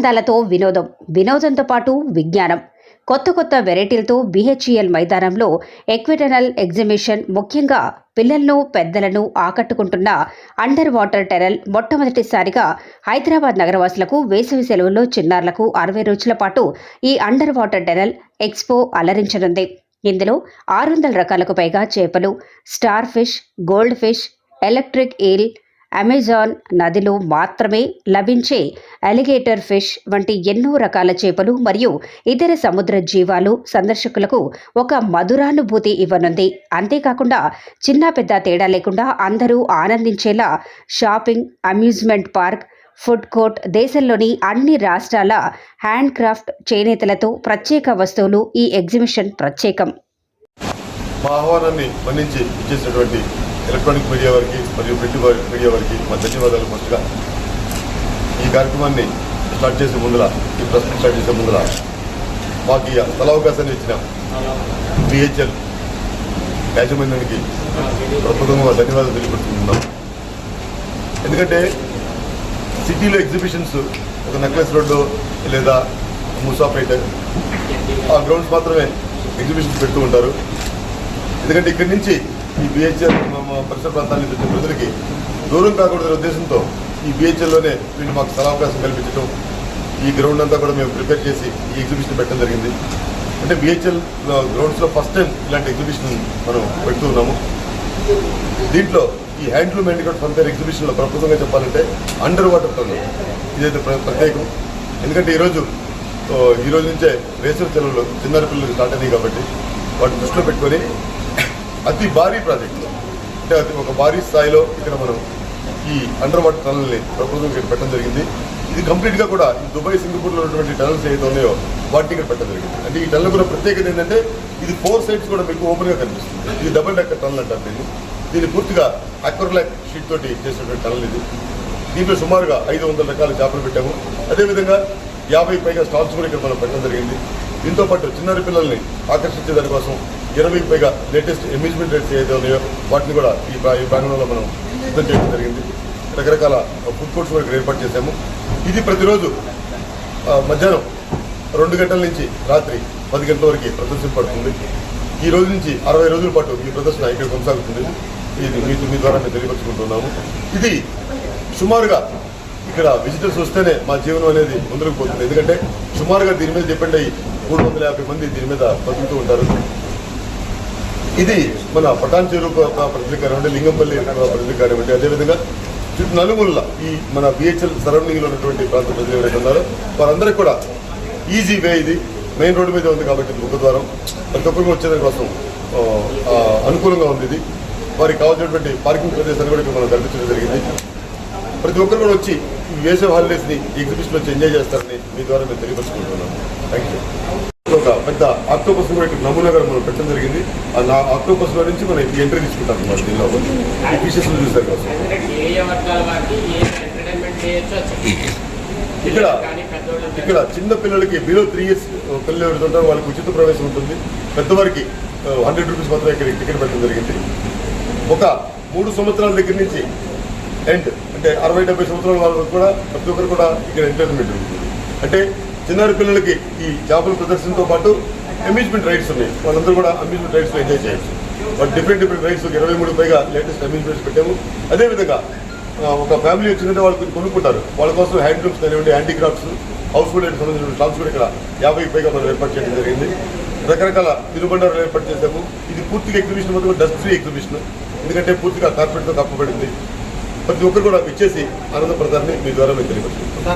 అందాలతో వినోదం వినోదంతో పాటు విజ్ఞానం. కొత్త కొత్త వెరైటీలతో బిహెచ్ఈఎల్ మైదానంలో ఎక్విటనల్ ఎగ్జిబిషన్ ముఖ్యంగా పిల్లలను పెద్దలను ఆకట్టుకుంటున్న అండర్ వాటర్ టెరల్ మొట్టమొదటిసారిగా హైదరాబాద్ నగరవాసులకు వేసవి సెలవుల్లో చిన్నారులకు అరవై రోజుల పాటు ఈ అండర్ వాటర్ టెరల్ ఎక్స్పో అలరించనుంది. ఇందులో ఆరు వందల రకాలకు పైగా చేపలు star fish gold fish electric eel Amazon నదిలో మాత్రమే లభించే అలిగేటర్ ఫిష్ వంటి ఎన్నో రకాల చేపలు మరియు ఇతర సముద్ర జీవాలు సందర్శకులకు ఒక మధురానుభూతి ఇవ్వనుంది. అంతేకాకుండా చిన్న పెద్ద తేడా లేకుండా అందరూ ఆనందించేలా shopping amusement park food court దేశంలోని అన్ని రాష్ట్రాల హ్యాండ్ క్రాఫ్ట్ చేనేతలతో ప్రత్యేక వస్తువులు ఈ ఎగ్జిబిషన్ ప్రత్యేకం. మా ఆహ్వానాన్ని మన్నించి ఇచ్చేసినటువంటి ఎలక్ట్రానిక్ మీడియా వారికి మరియు ప్రింట్ మీడియా వారికి మా ధన్యవాదాలు ఫస్ట్గా ఈ కార్యక్రమాన్ని స్టార్ట్ చేసే ముందర ఈ ప్రెస్ మీట్ స్టార్ట్ చేసే ముందర మాకు ఈ అవకాశాన్ని ఇచ్చిన బిహెచ్ఎల్ యాజమాన్యానికి ప్రప్రథమంగా ధన్యవాదాలు తెలియపడుతున్నాం ఎందుకంటే సిటీలో ఎగ్జిబిషన్స్ ఒక నెక్లెస్ రోడ్డు లేదా ముసాపేట ఆ గ్రౌండ్స్ మాత్రమే ఎగ్జిబిషన్స్ పెడుతూ ఉంటారు. ఎందుకంటే ఇక్కడి నుంచి ఈ బిహెచ్ఎల్ పరిసర ప్రాంతాల నుంచి వచ్చే ప్రజలకి దూరం కాకూడదనే ఉద్దేశంతో ఈ బీహెచ్ఎల్లోనే వీళ్ళు మాకు స్థలావకాశం కల్పించడం ఈ గ్రౌండ్ అంతా కూడా మేము ప్రిపేర్ చేసి ఈ ఎగ్జిబిషన్ పెట్టడం జరిగింది. అంటే బిహెచ్ఎల్ గ్రౌండ్స్లో ఫస్ట్ టైం ఇలాంటి ఎగ్జిబిషన్ మనం పెడుతున్నాము దీంట్లో ఈ హ్యాండ్లూమ్ హ్యాండిక్రాఫ్ట్ ఫంపేర్ ఎగ్జిబిషన్లో ప్రప్రదంగా చెప్పాలంటే అండర్ వాటర్ టన్నల్ ఇదైతే ప్ర- ప్రత్యేకం. ఎందుకంటే ఈరోజు ఈరోజు ఈ రోజు నుంచే వేసవి సెలవులు చిన్నారి పిల్లలు స్టార్ట్ అయ్యాయి కాబట్టి వాటిని దృష్టిలో పెట్టుకొని అతి భారీ ప్రాజెక్టు అంటే అది ఒక భారీ స్థాయిలో ఇక్కడ మనం ఈ అండర్ వాటర్ టనల్ని ప్రభుత్వం ఇక్కడ పెట్టడం జరిగింది. ఇది కంప్లీట్గా కూడా ఈ దుబాయ్ సింగపూర్లో ఉన్నటువంటి టనల్స్ ఏదైతే ఉన్నాయో వాటిని ఇక్కడ పెట్టడం జరిగింది. అంటే ఈ టనల్ కూడా ప్రత్యేకత ఏంటంటే ఇది ఫోర్ సైడ్స్ కూడా మీకు ఓపెన్గా కనిపిస్తుంది. ఇది డబుల్ డెక్కర్ టనల్ అంటారు దీన్ని. దీన్ని పూర్తిగా అక్వర్లాక్ షీట్ తోటి చేసినటువంటి టనల్ ఇది. దీంట్లో సుమారుగా ఐదు వందల రకాల చేపలు పెట్టాము. అదేవిధంగా యాభై పైగా స్టాల్స్ కూడా ఇక్కడ మనం పెట్టడం జరిగింది. దీంతో పాటు చిన్నారి పిల్లల్ని ఆకర్షించే దానికోసం ఇరవై పైగా లేటెస్ట్ ఎమ్యూజ్మెంట్ రేట్స్ ఏదైతే ఉన్నాయో వాటిని కూడా ఈ ప్రా- ఈ ప్రాంగణంలో మనం సిద్ధం చేయడం జరిగింది. రకరకాల ఫుడ్ కోర్ట్స్ వరకు ఏర్పాటు చేశాము. ఇది ప్రతిరోజు మధ్యాహ్నం రెండు గంటల నుంచి రాత్రి పది గంటల వరకు ప్రదర్శింపబడుతుంది ఈ రోజు నుంచి అరవై రోజుల పాటు ఈ ప్రదర్శన ఇక్కడ కొనసాగుతుంది. ఇది మీకు మీ ద్వారా మేము తెలియపరుచుకుంటున్నాము. ఇది సుమారుగా ఇక్కడ విజిటర్స్ వస్తేనే మా జీవనం అనేది ముందుకు పోతుంది ఎందుకంటే సుమారుగా దీని మీద డిపెండ్ అయ్యి మూడు వందల యాభై మంది దీని మీద బతుకుతూ ఉంటారు. ఇది మన పటాన్ చెరువు ప్రజలు కానివ్వండి లింగంపల్లి ప్రజలు కానివ్వండి అదేవిధంగా చుట్టూ నలుమూల ఈ మన బిహెచ్ఎల్ సరౌండింగ్లో ఉన్నటువంటి ప్రాంత ప్రజలు ఎవరైతే ఉన్నారో వారందరికీ కూడా ఈజీ వే ఇది. మెయిన్ రోడ్డు మీద ఉంది కాబట్టి ముఖద్వారం. ప్రతి ఒక్కరికి వచ్చేదాని కోసం అనుకూలంగా ఉంది ఇది. వారికి కావాల్సినటువంటి పార్కింగ్ ప్రదేశాన్ని కూడా మనం కల్పించడం జరిగింది. ప్రతి ఒక్కరు కూడా వచ్చి ఈ వేసవి హాలిడేస్ని ఎగ్జిబిషన్ వచ్చి ఎంజాయ్ చేస్తారని మీ ద్వారా మేము తెలియపరుచుకుంటున్నాను థ్యాంక్ యూ ఒక పెద్ద ఆక్టోపస్ కూడా ఇక్కడ నమూనాగా మనం పెట్టడం జరిగింది. ఆ ఆక్టోపస్లో నుంచి మనం ఎంట్రీ తీసుకుంటాం అన్నమాట దీనిలో. చూసారు. ఇక్కడ ఇక్కడ చిన్న పిల్లలకి బిలో త్రీ ఇయర్స్ పిల్లలు ఎవరైతే ఉంటారో వాళ్ళకి ఉచిత ప్రవేశం ఉంటుంది. పెద్దవారికి హండ్రెడ్ రూపీస్ మాత్రమే ఇక్కడ టికెట్ పెట్టడం జరిగింది. ఒక మూడు సంవత్సరాల దగ్గర నుంచి ఎండ్ అంటే అరవై డెబ్బై సంవత్సరాల వాళ్ళకి కూడా ప్రతి ఒక్కరు కూడా ఇక్కడ ఎంటర్టైన్మెంట్ ఉంటుంది. అంటే చిన్నారి పిల్లలకి ఈ చేపల ప్రదర్శనతో పాటు అమ్యూజ్మెంట్ రైడ్స్ ఉన్నాయి. వాళ్ళందరూ కూడా అమ్యూజ్మెంట్ రైడ్స్ ఎంజాయ్ చేయొచ్చు. వాళ్ళు డిఫరెంట్ డిఫరెంట్ రైడ్స్ ఇరవై మూడు పైగా లేటెస్ట్ అమ్యూజ్మెంట్స్ పెట్టాము. అదేవిధంగా ఒక ఫ్యామిలీ వచ్చిందంటే వాళ్ళు కొంచెం కొనుక్కుంటారు. వాళ్ళ కోసం హ్యాండ్లూమ్స్ కానివ్వండి హ్యాండీక్రాఫ్ట్స్ హౌస్ హోల్డ్ సంబంధించిన షాప్స్ కూడా ఇక్కడ యాభై పైగా మనం ఏర్పాటు చేయడం జరిగింది. రకరకాల తిరుబండారాలు ఏర్పాటు చేశాము. ఇది పూర్తిగా ఎగ్జిబిషన్ మొత్తం డస్ట్ ఫ్రీ ఎగ్జిబిషన్ ఎందుకంటే పూర్తిగా కార్పెట్తో కప్పబడింది. ప్రతి ఒక్కరు కూడా ఇచ్చేసి ఆనందప్రదాన్ని మీ ద్వారా మేము తెలియపరుచుకుంటాం